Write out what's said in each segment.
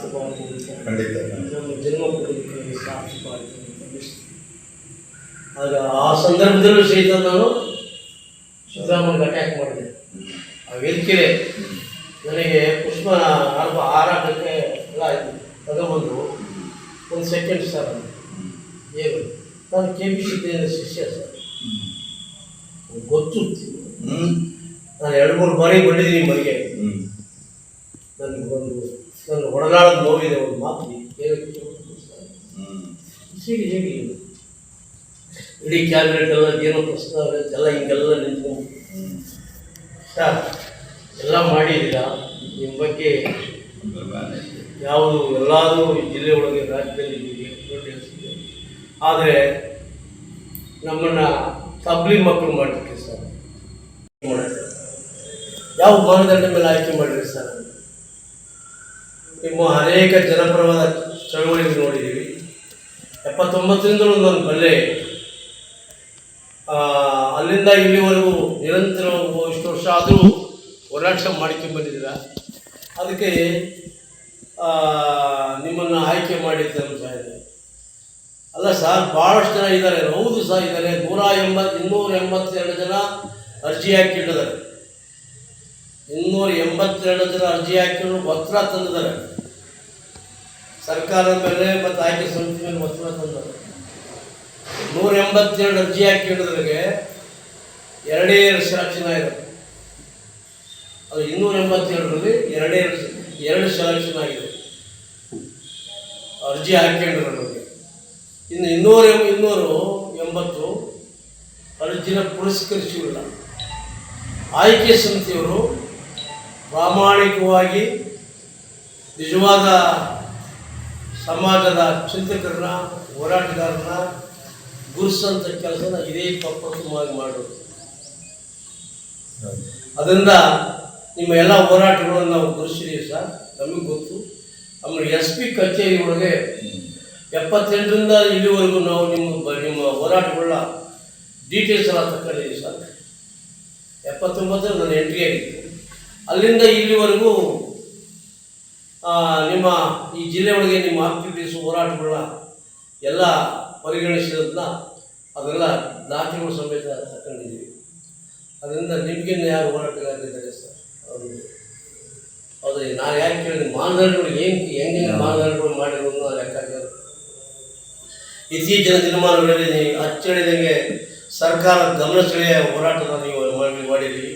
ಸಾರ್ಥಕವಾಗುವುದು ಖಂಡಿತ. ನಮ್ಮ ಜನ್ಮ ಕೊಡುವುದಕ್ಕೆ ಸಾರ್ಥಕವಾಗಿದೆ ಆಗ ಆ ಸಂದರ್ಭದಲ್ಲೂ ಸಹಿತ ನಾನು ಸಿದ್ದರಾಮಯ್ಯ ಅಟ್ಯಾಕ್ ಮಾಡಿದೆ. ಆ ವೇದಿಕೆ ನನಗೆ ಪುಷ್ಪ ಅಲ್ಪ ಹಾರಾಟಕ್ಕೆ ಎಲ್ಲ ಆಯಿತು. ತಗೊಂಬಂದು ಒಂದು ಸೆಕೆಂಡ್ ಸರ್. ಏನು? ನಾನು ಕೆ ಪಿ ಸಿ ಶಿಷ್ಯ ಸರ್ ಗೊತ್ತು. ನಾನು ಎರಡು ಮೂರು ಬಾರಿ ಬಂದಿದ್ದೀನಿ ಮನೆಗೆ. ಒಂದು ಒಡನಾಡದ ನೋವಿದೆ ಒಂದು ಮಾತು ಹೀಗೆ ಹೇಗೆ ಇಡೀ ಕ್ಯಾಬಿನೆಟ್ ಎಲ್ಲ ಏನೋ ಪ್ರಸ್ತಾವ ಎಲ್ಲ ಹಿಂಗೆಲ್ಲ ನಿಂತು ಸರ್ ಎಲ್ಲ ಮಾಡಿದ್ದೀರಾ? ನಿಮ್ಮ ಬಗ್ಗೆ. ಯಾವುದು ಎಲ್ಲಾದರೂ ಈ ಜಿಲ್ಲೆ ಒಳಗೆ ರಾಜ್ಯದಲ್ಲಿ ದೊಡ್ಡ ಆದರೆ ನಮ್ಮನ್ನು ತಬ್ಲಿ ಮಕ್ಕಳು ಮಾಡಲಿಕ್ಕೆ ಸರ್ ಯಾವ ಮಾನದಂಡ ಮೇಲೆ ಆಯ್ಕೆ ಮಾಡಿರಿ ಸರ್ ನಿಮ್ಮ ಅನೇಕ ಜನಪ್ರವಾದ ಚಳವಳಿ ನೋಡಿದ್ದೀವಿ. ಎಪ್ಪತ್ತೊಂಬತ್ತರಿಂದಲೂ ನಾನು ಬಲ್ಲೆ. ಅಲ್ಲಿಂದ ಇಲ್ಲಿವರೆಗೂ ನಿರಂತರ ಇಷ್ಟು ವರ್ಷ ಆದರೂ ಹೋರಾಟ ಮಾಡ್ಕೊಂಡು ಬಂದಿದ್ದೀರ? ಅದಕ್ಕೆ ನಿಮ್ಮನ್ನು ಆಯ್ಕೆ ಮಾಡಿದ್ದೆ ಅಂತ ಇದೆ ಅಲ್ಲ ಸರ್ ಭಾಳಷ್ಟು ಜನ ಇದ್ದಾರೆ. ಹೌದು ಸಹ ಇದ್ದಾರೆ. ನೂರ ಎಂಬತ್ತು ಇನ್ನೂರ ಎಂಬತ್ತೆರಡು ಜನ ಅರ್ಜಿ ಹಾಕಿಟ್ಟಿದ್ದಾರೆ. ಇನ್ನೂರ ಎಂಬತ್ತೆರಡು ಜನ ಅರ್ಜಿ ಹಾಕಿರೋ ಪತ್ರ ತಂದಿದ್ದಾರೆ. ಸರ್ಕಾರದ ಮೇಲೆ ಮತ್ತು ಆಯ್ಕೆ ಸಮಿತಿ ಮೇಲೆ ಪತ್ರ ತಂದರು. ನೂರ ಎಂಬತ್ತೆರಡು ಅರ್ಜಿ ಹಾಕಿಡೋದ್ರಿಗೆ ಎರಡೇ ಎರಡು ಸೆಲೆಕ್ಷನ್ ಇರೋದು ಅದು ಇನ್ನೂರ ಎಂಬತ್ತೆರಡರಲ್ಲಿ ಎರಡೇ ಎರಡು ಸೆಲೆಕ್ಷನ್ ಆಗಿದೆ ಅರ್ಜಿ ಹಾಕೊಂಡಿರೋರಿಗೆ ಇನ್ನು ಇನ್ನೂರ ಇನ್ನೂರು ಎಂಬತ್ತು ಅರ್ಜಿನ ಪುರಸ್ಕರಿಸಿಲ್ಲ. ಆಯ್ಕೆ ಸಮಿತಿಯವರು ಪ್ರಾಮಾಣಿಕವಾಗಿ ನಿಜವಾದ ಸಮಾಜದ ಚಿಂತಕರನ್ನ ಹೋರಾಟಗಾರರನ್ನ ಗುರುಸಂತ ಕೆಲಸನ ಇದೇ ಪಕ್ಕವಾಗಿ ಮಾಡೋದು ಅದರಿಂದ ನಿಮ್ಮ ಎಲ್ಲ ಹೋರಾಟಗಳನ್ನು ನಾವು ಗುರುಸಿದೀವಿ ಸರ್. ನಮಗೆ ಗೊತ್ತು. ಆಮೇಲೆ ಎಸ್ ಪಿ ಕಚೇರಿ ಒಳಗೆ ಎಪ್ಪತ್ತೆಂಟರಿಂದ ಇಲ್ಲಿವರೆಗೂ ನಾವು ನಿಮ್ಮ ನಿಮ್ಮ ಹೋರಾಟಗಳನ್ನ ಡೀಟೇಲ್ಸ್ ಎಲ್ಲ ತಗೊಂಡಿದ್ದೀವಿ ಸರ್. ಎಪ್ಪತ್ತೊಂಬತ್ತರ ನನ್ನ ಎಂಟ್ರಿ ಆಗಿತ್ತು ಅಲ್ಲಿಂದ ಇಲ್ಲಿವರೆಗೂ ನಿಮ್ಮ ಈ ಜಿಲ್ಲೆ ಒಳಗೆ ನಿಮ್ಮ ಆಕ್ಟಿವಿಟೀಸ್ ಹೋರಾಟಗಳನ್ನ ಎಲ್ಲ ಪರಿಗಣಿಸಿರೋದನ್ನ ಅದೆಲ್ಲ ದಾಖಲೆಗಳು ಸಮೇತ ತಗೊಂಡಿದ್ದೀವಿ ಅದರಿಂದ ನಿಮಗಿನ್ನ ಯಾರು ಹೋರಾಟಗಾರರಿದ್ದಾರೆ ಸರ್? ಹೌದು. ಹೌದು, ನಾನು ಯಾಕೆ ಕೇಳಿದೆ? ಮಾನದಂಡಗಳು ಏನು ಹೆಂಗೆ ಮಾನದಂಡಗಳು ಮಾಡಿರೋದು ನಾನು ಲೆಕ್ಕಾಚಾರ. ಇತ್ತೀಚಿನ ದಿನಮಾನಗಳಲ್ಲಿ ಅಚ್ಚಳಿದಂಗೆ ಸರ್ಕಾರ ಗಮನ ಸೆಳೆಯ ಹೋರಾಟದ ನೀವು ಮಾಡಿರಿ.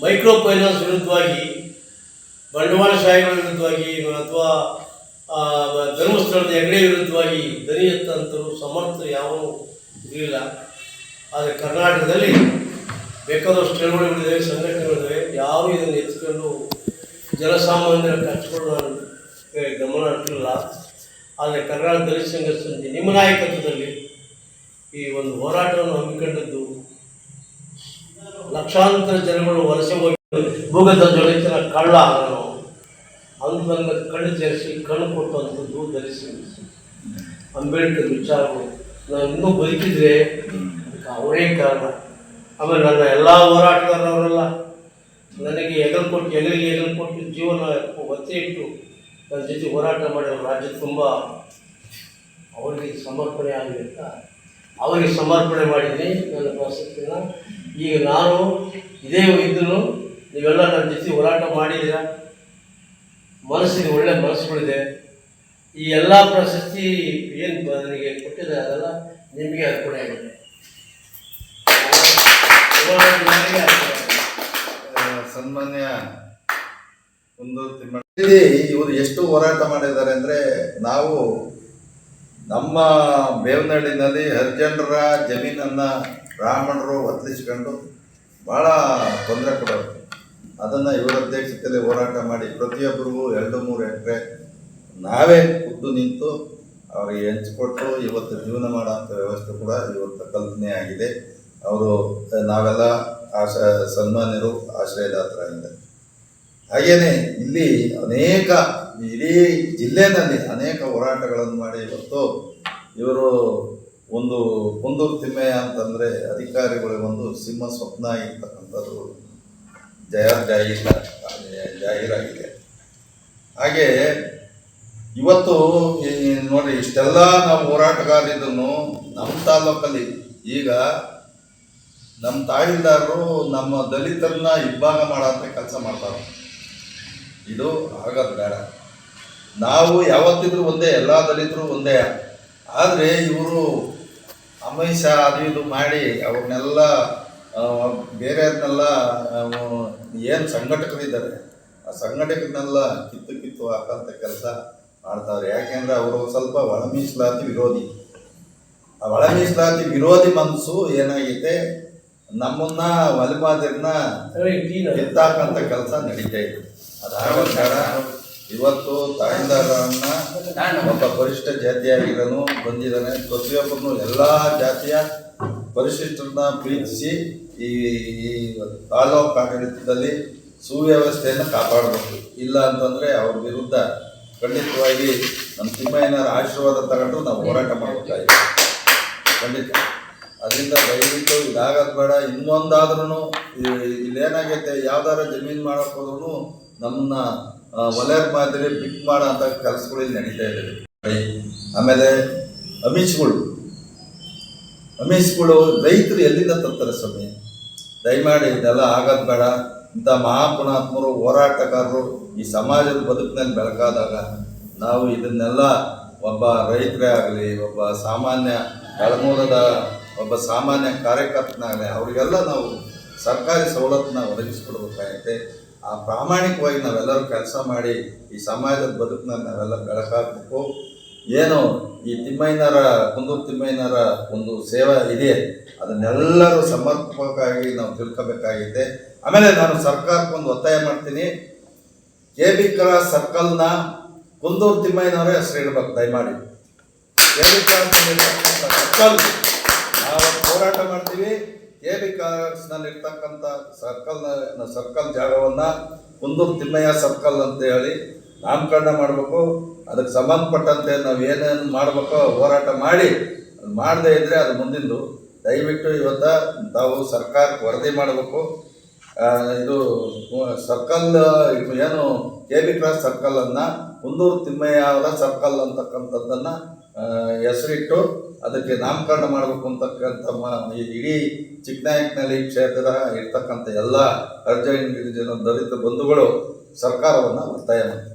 ಮೈಕ್ರೋ ಫೈನಾನ್ಸ್ ವಿರುದ್ಧವಾಗಿ ಬಂಡವಾಳಶಾಹಿಗಳ ವಿರುದ್ಧವಾಗಿ ಅಥವಾ ಧರ್ಮಸ್ಥಳದ ಹೆಗಡೆ ವಿರುದ್ಧವಾಗಿ ದನಿ ಎತ್ತಂತರು ಸಮರ್ಥ ಯಾವನು ಇರಲಿಲ್ಲ. ಆದರೆ ಕರ್ನಾಟಕದಲ್ಲಿ ಬೇಕಾದಷ್ಟು ಚಳವಳಿಗಳಿವೆ ಸಂಘಟನೆಗಳಿವೆ ಯಾರು ಇದನ್ನು ಎತ್ಕೊಂಡು ಜನಸಾಮಾನ್ಯರ ಕಷ್ಟಗಳು ಗಮನ ಆದರೆ ಕರ್ನಾಟಕ ದಲಿತ ಸಮಿತಿ ನಿಮ್ಮ ನಾಯಕತ್ವದಲ್ಲಿ ಈ ಒಂದು ಹೋರಾಟವನ್ನು ಹಮ್ಮಿಕೊಂಡಿದ್ದು ಲಕ್ಷಾಂತರ ಜನಗಳು ವಲಸೆ ಹೋಗಿ ಭೂಗತ ಜೊಳಿತನ ಕಳ್ಳ ನಾನು ಬಂದ ಕಣ್ಣು ಸೇರಿಸಿ ಕಣ್ಣು ಕೊಟ್ಟಂಥದ್ದು ಧರಿಸಿ ಅಂಬೇಡ್ಕರ್ ವಿಚಾರಗಳು, ನಾನು ಇನ್ನೂ ಬದುಕಿದ್ರೆ ಅದಕ್ಕೆ ಅವರೇ ಕಾರಣ. ಆಮೇಲೆ ನನ್ನ ಎಲ್ಲ ಹೋರಾಟಗಾರರವರೆಲ್ಲ, ನನಗೆ ಎಗಲ್ ಕೊಟ್ಟು ಎಗಲಿಗೆ ಎಗಲ್ ಕೊಟ್ಟು ಜೀವನ ಒತ್ತೆ ಇಟ್ಟು ನನ್ನ ಜೊತೆ ಹೋರಾಟ ಮಾಡಿರೋ ರಾಜ್ಯ ತುಂಬ ಅವರಿಗೆ ಸಮರ್ಪಣೆ ಆಗಲಿ ಅಂತ ಅವರಿಗೆ ಸಮರ್ಪಣೆ ಮಾಡಿದ್ದೀನಿ ನನ್ನ ಪ್ರಸಕ್ತಿನ. ಈಗ ನಾನು ಇದೇ ಇದ್ದನು. ನೀವೆಲ್ಲ ನನ್ನ ಜೊತೆ ಹೋರಾಟ ಮಾಡಿದ್ದೀರಾ? ಮನಸ್ಸಿಗೆ ಒಳ್ಳೆ ಮನಸ್ಸುಗಳಿದೆ. ಈ ಎಲ್ಲ ಪ್ರಶಸ್ತಿ ಏನು ನನಗೆ ಕೊಟ್ಟಿದೆ ಅದೆಲ್ಲ ನಿಮಗೆ ಅರ್ಪಣೆ ಆಗಿದೆ. ಸನ್ಮಾನ್ಯ ಒಂದು ಇವರು ಎಷ್ಟು ಹೋರಾಟ ಮಾಡಿದ್ದಾರೆ ಅಂದರೆ ನಾವು ನಮ್ಮ ಬೇವನಹಳ್ಳಿನಲ್ಲಿ ಹರಿಜನರ ಜಮೀನನ್ನು ಬ್ರಾಹ್ಮಣರು ಒತ್ತಲಿಸ್ಕೊಂಡು ಭಾಳ ತೊಂದರೆ ಕೊಡೋರು. ಅದನ್ನ ಇವರ ಅಧ್ಯಕ್ಷತೆಯಲ್ಲಿ ಹೋರಾಟ ಮಾಡಿ ಪ್ರತಿಯೊಬ್ಬರಿಗೂ ಎರಡು ಮೂರು ಎಕರೆ ನಾವೇ ಖುದ್ದು ನಿಂತು ಅವರಿಗೆ ಹಂಚಿಕೊಟ್ಟು ಇವತ್ತು ಜೀವನ ಮಾಡುವಂಥ ವ್ಯವಸ್ಥೆ ಕೂಡ ಇವತ್ತು ಕಲ್ಪನೆ ಆಗಿದೆ. ಅವರು, ನಾವೆಲ್ಲ ಆಶ, ಸನ್ಮಾನ್ಯರು ಆಶ್ರಯದಾತರಾಗಿದೆ ಹಾಗೆಯೇ ಇಲ್ಲಿ ಅನೇಕ, ಇಡೀ ಜಿಲ್ಲೆನಲ್ಲಿ ಅನೇಕ ಹೋರಾಟಗಳನ್ನು ಮಾಡಿ ಇವತ್ತು ಇವರು ಒಂದು ಕುಂದೂರು ತಿಮ್ಮೆಯ ಅಂತಂದರೆ ಅಧಿಕಾರಿಗಳಿಗೆ ಒಂದು ಸಿಂಹ ಸ್ವಪ್ನ ಆಗಿರ್ತಕ್ಕಂಥದ್ದು ಜಯ ಜಾಹೀರ ಜಾಹೀರಾಗಿದೆ. ಹಾಗೆ ಇವತ್ತು ನೋಡಿ ಇಷ್ಟೆಲ್ಲ ನಾವು ಹೋರಾಟಗಾರಿದ್ರು ನಮ್ಮ ತಾಲೂಕಲ್ಲಿ ಈಗ ನಮ್ಮ ತಾಯಿಲ್ದಾರರು ನಮ್ಮ ದಲಿತರನ್ನ ಇಬ್ಬಾಗ ಅಂತ ಕೆಲಸ ಮಾಡ್ತಾರೆ ಇದು ಆಗದ ಬೇಡ. ನಾವು ಯಾವತ್ತಿದ್ರು ಒಂದೇ, ಎಲ್ಲ ದಲಿತರು ಒಂದೇ. ಆದರೆ ಇವರು ಅಮಿಷ ಅದು ಇದು ಮಾಡಿ ಅವ್ರನ್ನೆಲ್ಲ ಬೇರೆಯವ್ರನ್ನೆಲ್ಲ ಏನು ಸಂಘಟಕರಿದ್ದಾರೆ ಆ ಸಂಘಟಕರನ್ನೆಲ್ಲ ಕಿತ್ತು ಕಿತ್ತು ಹಾಕೋಂಥ ಕೆಲಸ ಮಾಡ್ತಾವ್ರೆ. ಯಾಕೆಂದ್ರೆ ಅವರು ಸ್ವಲ್ಪ ಒಳ ಮೀಸಲಾತಿ ವಿರೋಧಿ. ಆ ಒಳ ಮೀಸಲಾತಿ ವಿರೋಧಿ ಮನಸ್ಸು ಏನಾಗಿದೆ? ನಮ್ಮನ್ನ ವಲಿಮಾದಿರನ್ನ ಎತ್ತಾಕಂತ ಕೆಲಸ ನಡೀತಾ ಇದೆ. ಅದಾದ ಇವತ್ತು ತಾಯಿಂದಾರನ್ನ ಒಬ್ಬ ಪರಿಶಿಷ್ಟ ಜಾತಿಯಾಗಿರೋನು ಬಂದಿದ್ದಾನೆ. ಪ್ರತಿಯೊಬ್ಬರನ್ನು ಎಲ್ಲ ಜಾತಿಯ ಪರಿಶಿಷ್ಟರನ್ನ ಪ್ರೀತಿಸಿ ಈ ಈ ತಾಲೂಕು ಆಡಳಿತದಲ್ಲಿ ಸುವ್ಯವಸ್ಥೆಯನ್ನು ಕಾಪಾಡಬೇಕು. ಇಲ್ಲ ಅಂತಂದರೆ ಅವ್ರ ವಿರುದ್ಧ ಖಂಡಿತವಾಗಿ ನಮ್ಮ ತಿಮ್ಮಯ್ಯನವರ ಆಶೀರ್ವಾದ ತಗೊಂಡು ನಾವು ಹೋರಾಟ ಮಾಡಬೇಕಾಗಿದೆ ಖಂಡಿತ. ಅದರಿಂದ ದಯವಿಟ್ಟು ಇದಾಗೋದು ಬೇಡ. ಇನ್ನೊಂದಾದ್ರೂ ಇಲ್ಲೇನಾಗೈತೆ, ಯಾವ್ದಾರ ಜಮೀನು ಮಾಡಕ್ ನಮ್ಮನ್ನ ವಲಯರ್ ಮಾದರಿ ಬಿಟ್ ಮಾಡೋ ಅಂತ ಕೆಲಸಗಳು ನಡೀತಾ ಇದ್ದಾವೆ ಆಮೇಲೆ ಅಮಿಷ್ಗಳು ಅಮಿಷ್ಗಳು ರೈತರು ಎಲ್ಲಿಂದ ತರ್ತಾರೆ ಸ್ವಾಮಿ? ದಯಮಾಡಿ ಇದೆಲ್ಲ ಆಗೋದು ಬೇಡ. ಇಂಥ ಮಹಾಪುಣಾತ್ಮರು, ಹೋರಾಟಗಾರರು ಈ ಸಮಾಜದ ಬದುಕಿನಲ್ಲಿ ಬೆಳಕಾದಾಗ ನಾವು ಇದನ್ನೆಲ್ಲ ಒಬ್ಬ ರೈತರೇ ಆಗಲಿ, ಒಬ್ಬ ಸಾಮಾನ್ಯ ಕಳಮೂಲದ ಒಬ್ಬ ಸಾಮಾನ್ಯ ಕಾರ್ಯಕರ್ತನಾಗಲಿ, ಅವರಿಗೆಲ್ಲ ನಾವು ಸರ್ಕಾರಿ ಸವಲತ್ತನ್ನ ಒದಗಿಸ್ಕೊಡ್ಬೇಕಾಗೈತೆ. ಆ ಪ್ರಾಮಾಣಿಕವಾಗಿ ನಾವೆಲ್ಲರೂ ಕೆಲಸ ಮಾಡಿ ಈ ಸಮಾಜದ ಬದುಕಿನಲ್ಲಿ ನಾವೆಲ್ಲ ಬೆಳಕಾಗಬೇಕು. ಏನು ಈ ತಿಮ್ಮಯ್ಯನರ ಕುಂದೂರು ತಿಮ್ಮಯ್ಯನರ ಒಂದು ಸೇವೆ ಇದೆ ಅದನ್ನೆಲ್ಲರೂ ಸಮರ್ಪಕವಾಗಿ ನಾವು ತಿಳ್ಕೊಬೇಕಾಗಿದೆ. ಆಮೇಲೆ ನಾನು ಸರ್ಕಾರಕ್ಕೆ ಒಂದು ಒತ್ತಾಯ ಮಾಡ್ತೀನಿ. ಕೆ ಬಿ ಸರ್ಕಲ್ನ ಕುಂದೂರು ತಿಮ್ಮಯ್ಯನವರೇ ಹೆಸರು ಇಡಬೇಕು, ದಯಮಾಡಿ. ಕೆ ಬಿ ಸರ್ಕಲ್, ನಾವು ಹೋರಾಟ ಮಾಡ್ತೀವಿ. ಕೆ ಬಿ ಕ್ರಾಸ್ನಲ್ಲಿ ಸರ್ಕಲ್ನ ಸರ್ಕಲ್ ಸರ್ಕಲ್ ಜಾಗವನ್ನ ಕುಂದೂರು ತಿಮ್ಮಯ್ಯ ಸರ್ಕಲ್ ಅಂತ ಹೇಳಿ ನಾಮಕರಣ ಮಾಡಬೇಕು, ಅದಕ್ಕೆ ಸಂಬಂಧಪಟ್ಟಂತೆ ನಾವು ಏನೇನು ಮಾಡಬೇಕೋ ಹೋರಾಟ ಮಾಡಿ, ಅದು ಮಾಡದೇ ಇದ್ದರೆ ಅದು ಮುಂದಿಂದು. ದಯವಿಟ್ಟು ಇವತ್ತು ತಾವು ಸರ್ಕಾರಕ್ಕೆ ವರದಿ ಮಾಡಬೇಕು. ಇದು, ಸರ್ಕಲ್ ಏನು ಕೆ ಬಿ ಕ್ರಾಸ್ ಸರ್ಕಲನ್ನು ಕುಂದೂರು ತಿಮ್ಮಯ್ಯ ಅವರ ಸರ್ಕಲ್ ಅಂತಕ್ಕಂಥದ್ದನ್ನು ಹೆಸರಿಟ್ಟು ಅದಕ್ಕೆ ನಾಮಕರಣ ಮಾಡಬೇಕು ಅಂತಕ್ಕಂಥ ಇಡೀ ಚಿಕ್ಕನಾಯಕನಲ್ಲಿ ಕ್ಷೇತ್ರ ಇರ್ತಕ್ಕಂಥ ಎಲ್ಲ ಅರ್ಜೈನ್ ಜನ ದಲಿತ ಬಂಧುಗಳು ಸರ್ಕಾರವನ್ನು ಒತ್ತಾಯ ಮಾಡ್ತಾರೆ.